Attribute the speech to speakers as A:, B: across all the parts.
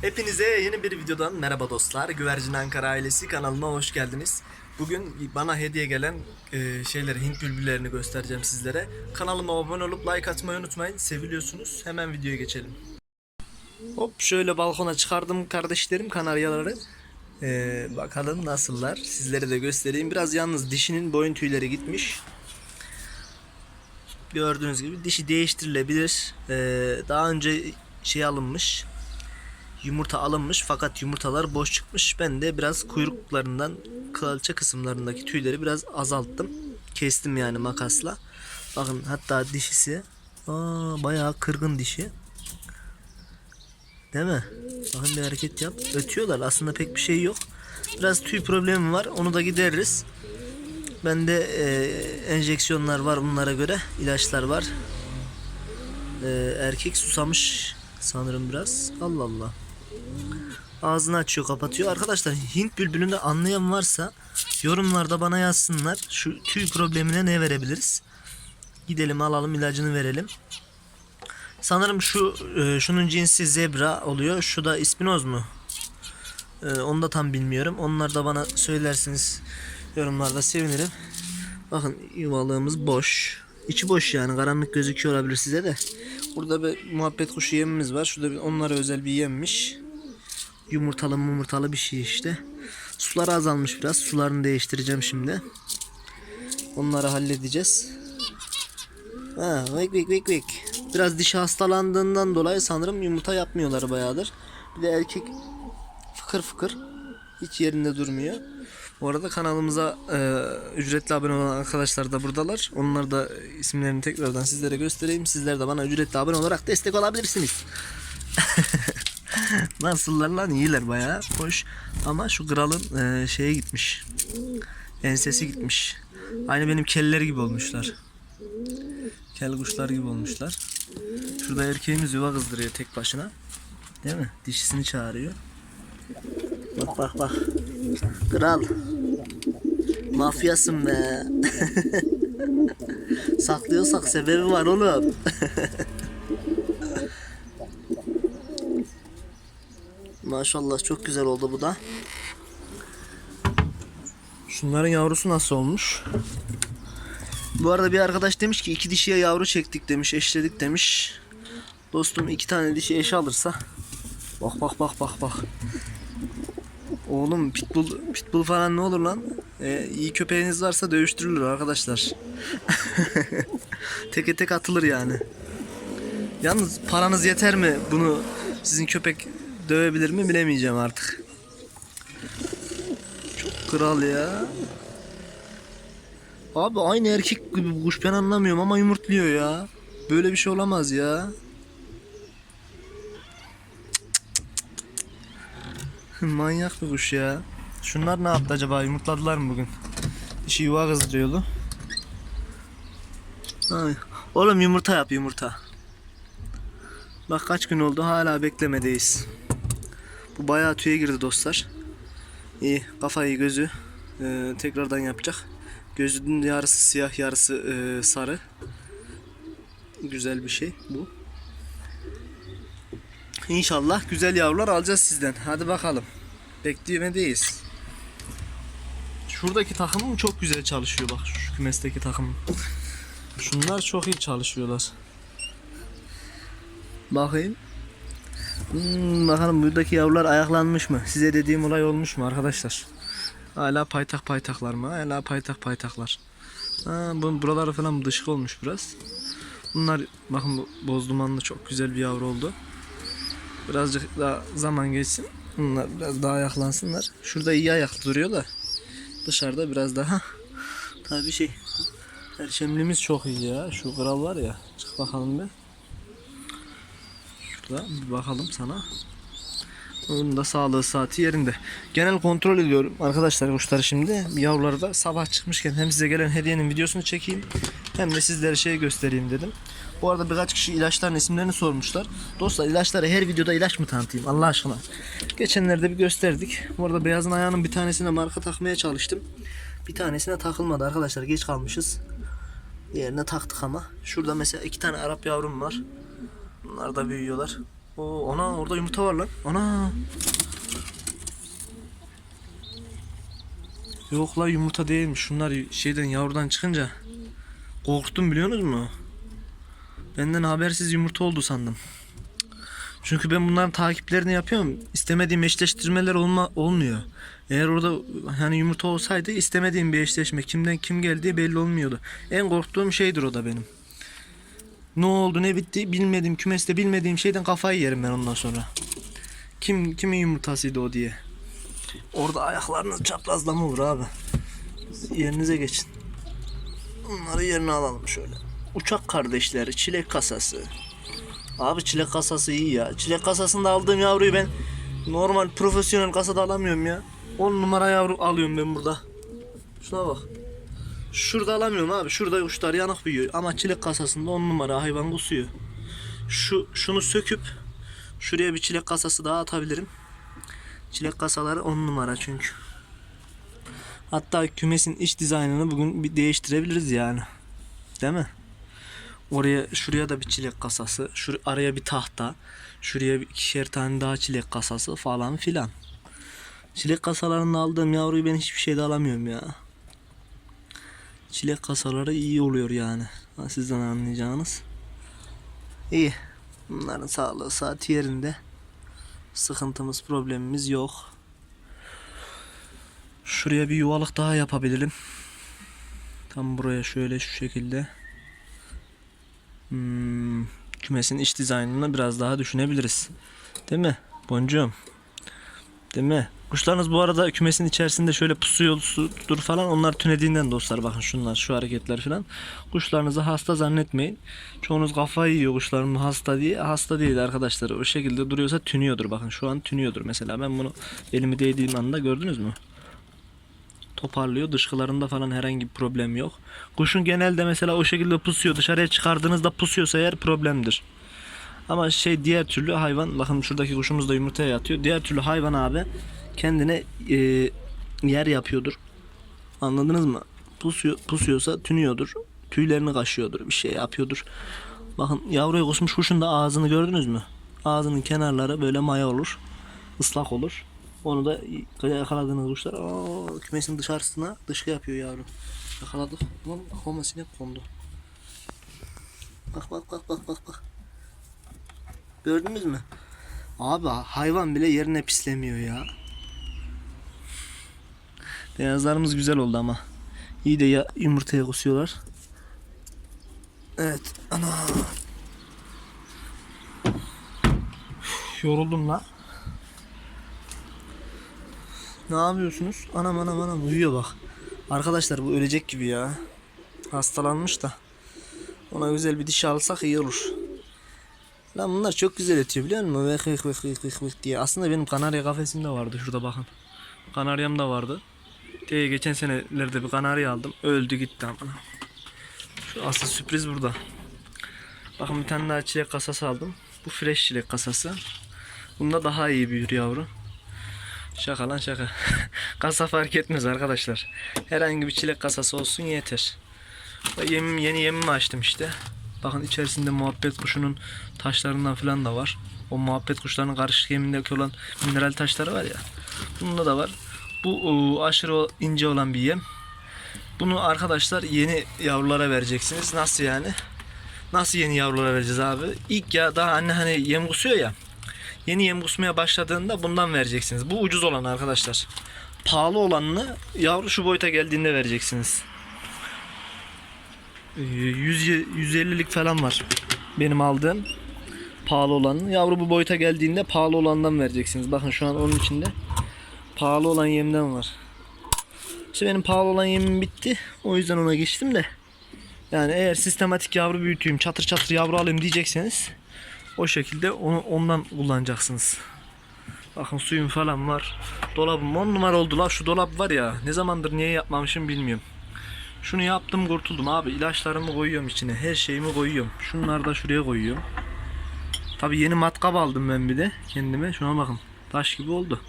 A: Hepinize yeni bir videodan merhaba dostlar. Güvercin Ankara ailesi kanalıma hoş geldiniz. Bugün bana hediye gelen e, şeyleri, Hint bülbüllerini göstereceğim sizlere. Kanalıma abone olup like atmayı unutmayın. Seviliyorsunuz. Hemen videoya geçelim. Hop şöyle balkona çıkardım kardeşlerim kanaryaları. E, bakalım nasıllar. Sizlere de göstereyim. Biraz yalnız dişinin boyun tüyleri gitmiş. Gördüğünüz gibi dişi değiştirilebilir. E, daha önce şey alınmış yumurta alınmış fakat yumurtalar boş çıkmış. Ben de biraz kuyruklarından kalça kısımlarındaki tüyleri biraz azalttım. Kestim yani makasla. Bakın hatta dişisi aa, bayağı kırgın dişi. Değil mi? Bakın bir hareket yap. Ötüyorlar. Aslında pek bir şey yok. Biraz tüy problemi var. Onu da gideririz. Bende e, enjeksiyonlar var bunlara göre. ilaçlar var. E, erkek susamış sanırım biraz. Allah Allah. Ağzını açıyor kapatıyor. Arkadaşlar Hint bülbülünü anlayan varsa yorumlarda bana yazsınlar. Şu tüy problemine ne verebiliriz? Gidelim alalım ilacını verelim. Sanırım şu e, şunun cinsi zebra oluyor. Şu da ispinoz mu? E, onu da tam bilmiyorum. Onlar da bana söylersiniz yorumlarda sevinirim. Bakın yuvalığımız boş. İçi boş yani karanlık gözüküyor olabilir size de. Burada bir muhabbet kuşu yemimiz var. Şurada bir, onlara özel bir yemmiş. Yumurtalı yumurtalı bir şey işte. Suları azalmış biraz. Sularını değiştireceğim şimdi. Onları halledeceğiz. Ha, vik vik vik vik. Biraz dişi hastalandığından dolayı sanırım yumurta yapmıyorlar bayağıdır. Bir de erkek fıkır fıkır. Hiç yerinde durmuyor. Bu arada kanalımıza e, ücretli abone olan arkadaşlar da buradalar. Onlar da isimlerini tekrardan sizlere göstereyim. Sizler de bana ücretli abone olarak destek olabilirsiniz. Nasıllar lan iyiler bayağı hoş. Ama şu kralın e, şeye gitmiş. Ensesi gitmiş. Aynı benim keller gibi olmuşlar. Kel kuşlar gibi olmuşlar. Şurada erkeğimiz yuva kızdırıyor tek başına. Değil mi? Dişisini çağırıyor. Bak bak bak. Kral. Mafyasın be. Saklıyorsak sebebi var oğlum. Maşallah çok güzel oldu bu da. Şunların yavrusu nasıl olmuş? Bu arada bir arkadaş demiş ki iki dişiye yavru çektik demiş, eşledik demiş. Dostum iki tane dişi eş alırsa Bak bak bak bak bak. Oğlum pitbull pitbull falan ne olur lan? Ee, iyi köpeğiniz varsa dövüştürülür arkadaşlar. Teke tek atılır yani. Yalnız paranız yeter mi bunu sizin köpek dövebilir mi bilemeyeceğim artık. Çok kral ya. Abi aynı erkek gibi bu kuş ben anlamıyorum ama yumurtluyor ya. Böyle bir şey olamaz ya. Manyak bir kuş ya. Şunlar ne yaptı acaba? Yumurtladılar mı bugün? Dişi yuva kızdırıyordu. Ay. Oğlum yumurta yap yumurta. Bak kaç gün oldu hala beklemedeyiz. Bu bayağı tüye girdi dostlar. İyi kafayı gözü e, tekrardan yapacak. Gözünün yarısı siyah yarısı e, sarı. Güzel bir şey bu. İnşallah güzel yavrular alacağız sizden. Hadi bakalım. Bekleyemedeyiz. Şuradaki takımım çok güzel çalışıyor bak şu kümesteki takım. Şunlar çok iyi çalışıyorlar. Bakayım. Hmm, bakalım buradaki yavrular ayaklanmış mı? Size dediğim olay olmuş mu arkadaşlar? Hala paytak paytaklar mı? Hala paytak paytaklar. Ha, bu buraları falan dışık olmuş biraz. Bunlar bakın boz dumanlı çok güzel bir yavru oldu. Birazcık daha zaman geçsin. Bunlar biraz daha ayaklansınlar. Şurada iyi ayaklı duruyor da dışarıda biraz daha tabii şey Perçemlimiz çok iyi ya. Şu kral var ya. Çık bakalım bir. Şurada bakalım sana. Onun da sağlığı saati yerinde. Genel kontrol ediyorum arkadaşlar kuşları şimdi. Yavruları da sabah çıkmışken hem size gelen hediyenin videosunu çekeyim hem de sizlere şey göstereyim dedim. Bu arada birkaç kişi ilaçların isimlerini sormuşlar. Dostlar ilaçları her videoda ilaç mı tanıtayım Allah aşkına. Geçenlerde bir gösterdik. Bu arada beyazın ayağının bir tanesine marka takmaya çalıştım. Bir tanesine takılmadı arkadaşlar geç kalmışız. Diğerine taktık ama. Şurada mesela iki tane Arap yavrum var. Bunlar da büyüyorlar. Oo, ana orada yumurta var lan. Ana. Yok la yumurta değilmiş. Şunlar şeyden yavrudan çıkınca korktum biliyorsunuz mu? Benden habersiz yumurta oldu sandım. Çünkü ben bunların takiplerini yapıyorum. İstemediğim eşleştirmeler olma olmuyor. Eğer orada hani yumurta olsaydı istemediğim bir eşleşme kimden kim geldiği belli olmuyordu. En korktuğum şeydir o da benim. Ne oldu ne bitti bilmediğim kümeste bilmediğim şeyden kafayı yerim ben ondan sonra. Kim kimin yumurtasıydı o diye. Orada ayaklarınız çaprazlama olur abi. Yerinize geçin. Bunları yerine alalım şöyle. Uçak kardeşleri, çilek kasası. Abi çilek kasası iyi ya. Çilek kasasında aldığım yavruyu ben normal profesyonel kasada alamıyorum ya. 10 numara yavru alıyorum ben burada. Şuna bak. Şurada alamıyorum abi. Şurada uçlar yanık büyüyor. Ama çilek kasasında 10 numara hayvan kusuyor. Şu şunu söküp şuraya bir çilek kasası daha atabilirim. Çilek kasaları 10 numara çünkü. Hatta kümesin iç dizaynını bugün bir değiştirebiliriz yani. Değil mi? Oraya şuraya da bir çilek kasası, şur araya bir tahta, şuraya bir ikişer tane daha çilek kasası falan filan. Çilek kasalarında aldığım yavruyu ben hiçbir şeyde alamıyorum ya. Çilek kasaları iyi oluyor yani. Sizden anlayacağınız. İyi. Bunların sağlığı saati yerinde. Sıkıntımız, problemimiz yok. Şuraya bir yuvalık daha yapabilirim. Tam buraya şöyle şu şekilde. Hmm, kümesin iç dizaynını biraz daha düşünebiliriz. Değil mi? Boncuğum. Değil mi? Kuşlarınız bu arada kümesin içerisinde şöyle pusuyordur falan onlar tünediğinden dostlar bakın şunlar şu hareketler falan. Kuşlarınızı hasta zannetmeyin. Çoğunuz kafayı yiyor kuşlarım hasta diye. Hasta değil arkadaşlar. O şekilde duruyorsa tünüyordur bakın şu an tünüyordur. Mesela ben bunu elimi değdiğim anda gördünüz mü? toparlıyor. Dışkılarında falan herhangi bir problem yok. Kuşun genelde mesela o şekilde pusuyor. Dışarıya çıkardığınızda pusuyorsa eğer problemdir. Ama şey diğer türlü hayvan bakın şuradaki kuşumuz da yumurtaya yatıyor. Diğer türlü hayvan abi kendine e, yer yapıyordur. Anladınız mı? Pusuyor, pusuyorsa tünüyordur. Tüylerini kaşıyordur. Bir şey yapıyordur. Bakın yavruya kusmuş kuşun da ağzını gördünüz mü? Ağzının kenarları böyle maya olur. ıslak olur. Onu da yakaladığınız kuşlar aa, kümesin dışarısına dışkı yapıyor yavru. Yakaladık. Lan kafama sinek kondu. Bak bak bak bak bak bak. Gördünüz mü? Abi hayvan bile yerine pislemiyor ya. Beyazlarımız güzel oldu ama. İyi de ya yumurtaya kusuyorlar. Evet. Ana. Yoruldum la. Ne yapıyorsunuz? Anam anam anam uyuyor bak. Arkadaşlar bu ölecek gibi ya. Hastalanmış da. Ona güzel bir diş alsak iyi olur. Lan bunlar çok güzel ötüyor biliyor musun? Vık vık vık vık vık diye. Aslında benim kanarya kafesimde vardı şurada bakın. Kanaryam da vardı. Diye geçen senelerde bir kanarya aldım. Öldü gitti amına. Şu asıl sürpriz burada. Bakın bir tane daha çilek kasası aldım. Bu fresh çilek kasası. Bunda daha iyi büyür yavru. Şaka lan şaka. Kasa fark etmez arkadaşlar. Herhangi bir çilek kasası olsun yeter. Yemim, yeni yemimi açtım işte. Bakın içerisinde muhabbet kuşunun taşlarından falan da var. O muhabbet kuşlarının karışık yemindeki olan mineral taşları var ya. Bunda da var. Bu o, aşırı ince olan bir yem. Bunu arkadaşlar yeni yavrulara vereceksiniz. Nasıl yani? Nasıl yeni yavrulara vereceğiz abi? İlk ya daha anne hani yem kusuyor ya. Yeni yem kusmaya başladığında bundan vereceksiniz. Bu ucuz olan arkadaşlar. Pahalı olanını yavru şu boyuta geldiğinde vereceksiniz. Ee, 100 150'lik falan var. Benim aldığım pahalı olanın. Yavru bu boyuta geldiğinde pahalı olandan vereceksiniz. Bakın şu an onun içinde pahalı olan yemden var. İşte benim pahalı olan yemim bitti. O yüzden ona geçtim de. Yani eğer sistematik yavru büyüteyim, çatır çatır yavru alayım diyecekseniz o şekilde onu ondan kullanacaksınız. Bakın suyum falan var. Dolabım 10 numara oldu la şu dolap var ya. Ne zamandır niye yapmamışım bilmiyorum. Şunu yaptım kurtuldum abi. İlaçlarımı koyuyorum içine. Her şeyimi koyuyorum. Şunları da şuraya koyuyorum. Tabi yeni matkap aldım ben bir de kendime. Şuna bakın. Taş gibi oldu.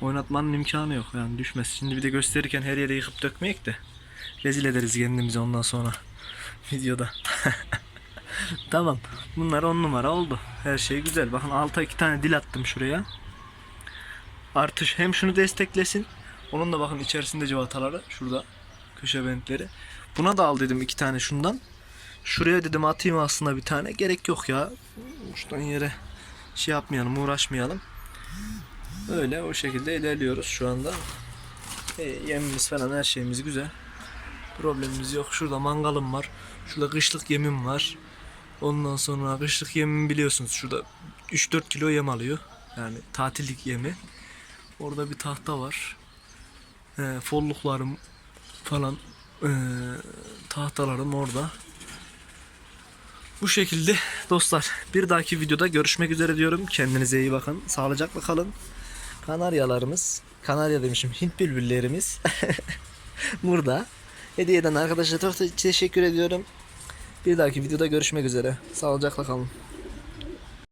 A: Oynatmanın imkanı yok yani düşmez. Şimdi bir de gösterirken her yere yıkıp dökmeyek de. Rezil ederiz kendimizi ondan sonra. Videoda. tamam. Bunlar on numara oldu. Her şey güzel. Bakın alta iki tane dil attım şuraya. Artış hem şunu desteklesin. Onun da bakın içerisinde civataları. Şurada köşe bentleri. Buna da al dedim iki tane şundan. Şuraya dedim atayım aslında bir tane. Gerek yok ya. Şuradan yere şey yapmayalım, uğraşmayalım. Öyle o şekilde ilerliyoruz şu anda. E, yemimiz falan her şeyimiz güzel. Problemimiz yok. Şurada mangalım var. Şurada kışlık yemim var. Ondan sonra kışlık yemimi biliyorsunuz. Şurada 3-4 kilo yem alıyor. Yani tatillik yemi. Orada bir tahta var. E, folluklarım falan e, tahtalarım orada. Bu şekilde dostlar bir dahaki videoda görüşmek üzere diyorum. Kendinize iyi bakın. Sağlıcakla kalın. Kanaryalarımız, Kanarya demişim Hint bülbüllerimiz burada. Hediye eden arkadaşlara çok teşekkür ediyorum. Bir dahaki videoda görüşmek üzere. Sağlıcakla kalın.